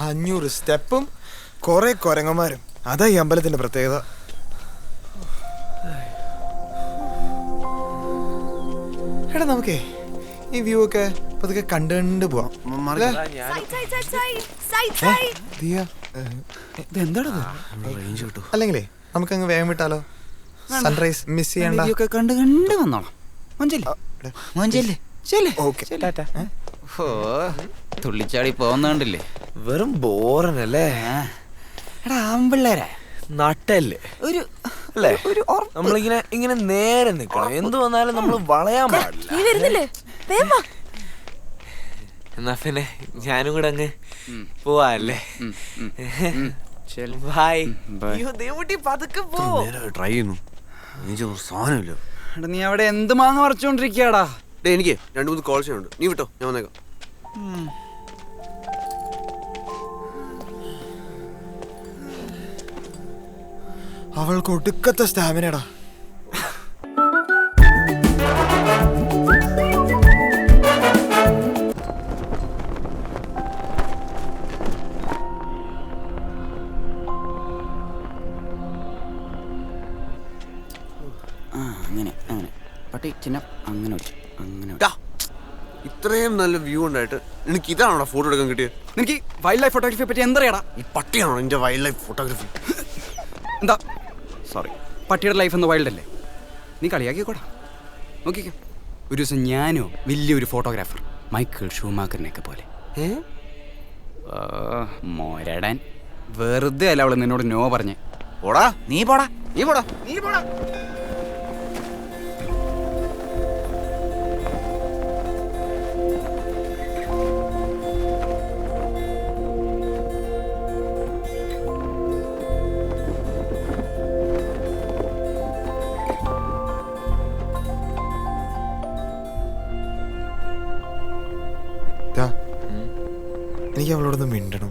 അഞ്ഞൂറ് സ്റ്റെപ്പും കുറെ കുരങ്ങന്മാരും. അതാ ഈ അമ്പലത്തിന്റെ പ്രത്യേകത. എടാ നമുക്കേ ഈ വ്യൂ ഒക്കെ പതുക്കെ കണ്ട് കണ്ട് പോവാം അല്ലെങ്കിലേ നമുക്ക് അങ്ങ് വേഗം വിട്ടാലോ? സൺറൈസ് മിസ് ചെയ്യണ്ട. കണ്ട് കണ്ട് വന്നോളാം. മഞ്ചല്ലേ. മഞ്ചല്ലേ ചെല്ലേ ഓക്കെ ഓ തുള്ളിച്ചാടി പോകുന്നോണ്ടില്ലേ വെറും ബോറനല്ലേ? എടാ ആമ്പിള്ളേരെ. നട്ടല്ലേ. ഒരു അല്ലേ? ഒരു നമ്മളിങ്ങനെ ഇങ്ങനെ നേരെ നിക്കണം. എന്ത് വന്നാലും നമ്മൾ വളയാൻ പാടില്ല. നീ വരുന്നില്ലേ? വേഗം വാ. എന്നാ പിന്നെ ഞാനും കൂടെ അങ്ങ് പോവാല്ലേ? bye. അയ്യോ ദേവുട്ടി പതുക്കെ പോ. ട്രൈ ചെയ്യുന്നു. ഒരു സാധനമില്ല. എടാ നീ അവിടെ എന്ത് മാങ്ങ പറിച്ചോണ്ടിരിക്കയാടാ? ഡേ എനിക്ക് രണ്ട് മൂന്ന് കോൾ ഉണ്ട് നീ വിട്ടോ ഞാൻ വന്നേക്കാം. അവൾക്ക് ഒടുക്കത്തെ സ്റ്റാമിനടാ. ആ അങ്ങനെ അങ്ങനെ. പട്ടി ചിന്ന അങ്ങനെ വെച്ചു അങ്ങനെ ഇത്രയും നല്ല വ്യൂ ഉണ്ടായിട്ട് എനിക്ക് ഇതാണോ ഫോട്ടോ എടുക്കാൻ കിട്ടിയത്? നിനക്ക് വൈൽഡ് ലൈഫ് ഫോട്ടോഗ്രാഫിയെ പറ്റി എന്തറിയാടാ? ഈ പട്ടിയാണോ എന്റെ വൈൽഡ് ലൈഫ് ഫോട്ടോഗ്രാഫി എന്താ? സോറി പട്ടിയുടെ ലൈഫ് എന്ന് വൈൽഡ് അല്ലേ? നീ കളിയാക്കിക്കോടാ നോക്കിക്കോ. ഒരു ദിവസം ഞാനോ വലിയൊരു ഫോട്ടോഗ്രാഫർ മൈക്കിൾ ഷൂമാക്കറിനെയൊക്കെ പോലെ. മോരടാൻ. വെറുതെ അല്ല അവൾ നിന്നോട് നോ പറഞ്ഞേ. പോടാ നീ പോടാ. നീ പോടാ. നീ പോടാ. എനിക്ക് അവളോടൊന്ന് മിണ്ടണം.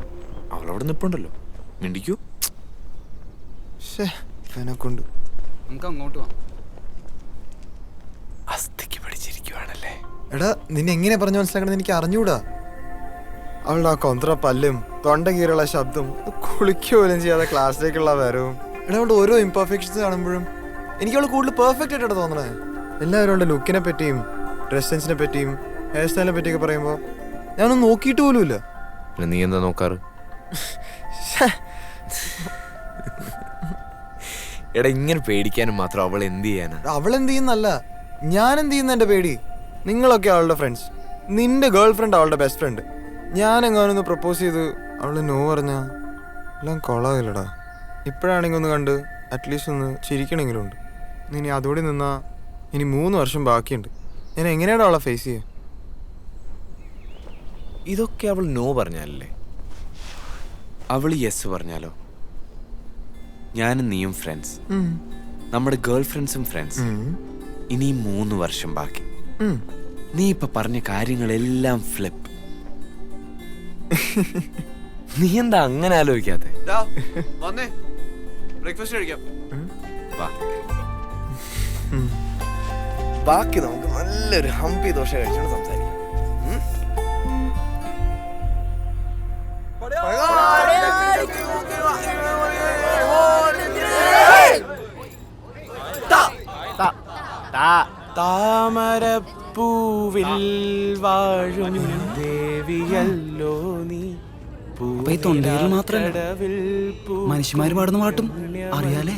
അവളവിടെ നിപ്പുണ്ടല്ലോ മിണ്ടിക്കൂ? എന്നെ കൊണ്ട് നമുക്ക് അങ്ങോട്ട് പോവാം അസ്ഥിക്ക് പിടിച്ചിരിക്കുവാണല്ലേ. എടാ നിന്നെ എങ്ങനെ പറഞ്ഞു മനസ്സിലാക്കണം എനിക്ക് അറിഞ്ഞൂടാ. അവളുടെ ആ കൊന്ത്ര പല്ലും തൊണ്ട കീറുള്ള ശബ്ദം കുളിക്കുക പോലും ചെയ്യാതെ ക്ലാസ്സിലേക്കുള്ള വരവും. എടാ അവളുടെ ഓരോ ഇംപെർഫെക്ഷൻസ് കാണുമ്പോഴും എനിക്ക് അവൾ കൂടുതൽ പെർഫെക്റ്റ് ആയിട്ടാണ് തോന്നണേ. എല്ലാവരും അവളുടെ ലുക്കിനെ പറ്റിയും ഡ്രസ് സെൻസിനെ പറ്റിയും ഹെയർ സ്റ്റൈലിനെ പറ്റിയൊക്കെ പറയുമ്പോൾ ഞാനൊന്നും നോക്കിയിട്ട് പോലുമില്ല. പിന്നെ നീ എന്താ നോക്കാറ്? എടാ ഇങ്ങനെ പേടിക്കാനും മാത്രം അവൾ എന്ത് ചെയ്യാനാ? അവൾ എന്ത് ചെയ്യുന്നല്ല. ഞാൻ എന്ത് ചെയ്യുന്ന എന്റെ പേടി? നിങ്ങളൊക്കെ അവളുടെ ഫ്രണ്ട്സ് നിന്റെ ഗേൾ ഫ്രണ്ട് അവളുടെ ബെസ്റ്റ് ഫ്രണ്ട് ഞാൻ എങ്ങാനൊന്ന് പ്രപ്പോസ് ചെയ്ത് അവൾ നോ പറഞ്ഞ എല്ലാം കൊളാകില്ലടാ. ഇപ്പോഴാണെങ്കിൽ ഒന്ന് കണ്ട് അറ്റ്ലീസ്റ്റ് ഒന്ന് ചിരിക്കണമെങ്കിലും ഉണ്ട് ഇനി അതോടെ നിന്നാ ഇനി മൂന്ന് വർഷം ബാക്കിയുണ്ട്. ഞാൻ എങ്ങനെയാണ് അവളെ ഫേസ് ചെയ്യുക ഇതൊക്കെ അവൾ നോ പറഞ്ഞാലല്ലേ? അവൾ യെസ് പറഞ്ഞാലോ? ഞാനും നീയും ഫ്രണ്ട്സ് നമ്മുടെ ഗേൾ ഫ്രണ്ട്സും ഫ്രണ്ട്സ് ഇനി മൂന്ന് വർഷം ബാക്കി. നീ ഇപ്പൊ പറഞ്ഞ കാര്യങ്ങളെല്ലാം ഫ്ലിപ്പ് നീ എന്താ അങ്ങനെ ആലോചിക്കാതെ ബാക്കി നമുക്ക് നല്ലൊരു ഹംപി ദോശ കഴിച്ചാണ് സംസാരിക്കാം. താമരപ്പൂവിൽ വാഴും ദേവിയല്ലോ നീ. അപ്പൊ ഈ തൊണ്ടയിൽ മാത്രല്ല. മനുഷ്യന്മാര് പാടുന്ന പാട്ടും അറിയാലേ?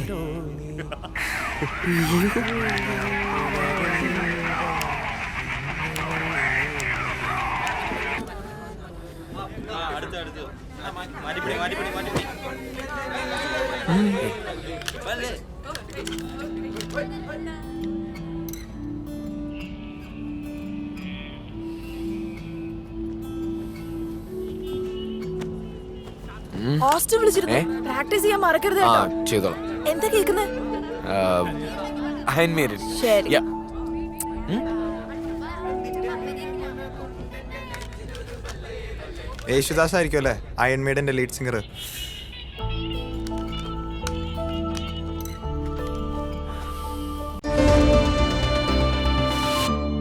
ഹോസ്റ്റൽ വിളിച്ചിരുന്നു. പ്രാക്ടീസ് ചെയ്യാൻ മറക്കരുത് ആ കേട്ടോ ചെയ്തോളാം. എന്താ കേക്കുന്നേ അയൻമേരിൻ ശരി. യേശുദാസ് ആയിരിക്കും അല്ലേ? Iron മേഡിന്റെ lead singer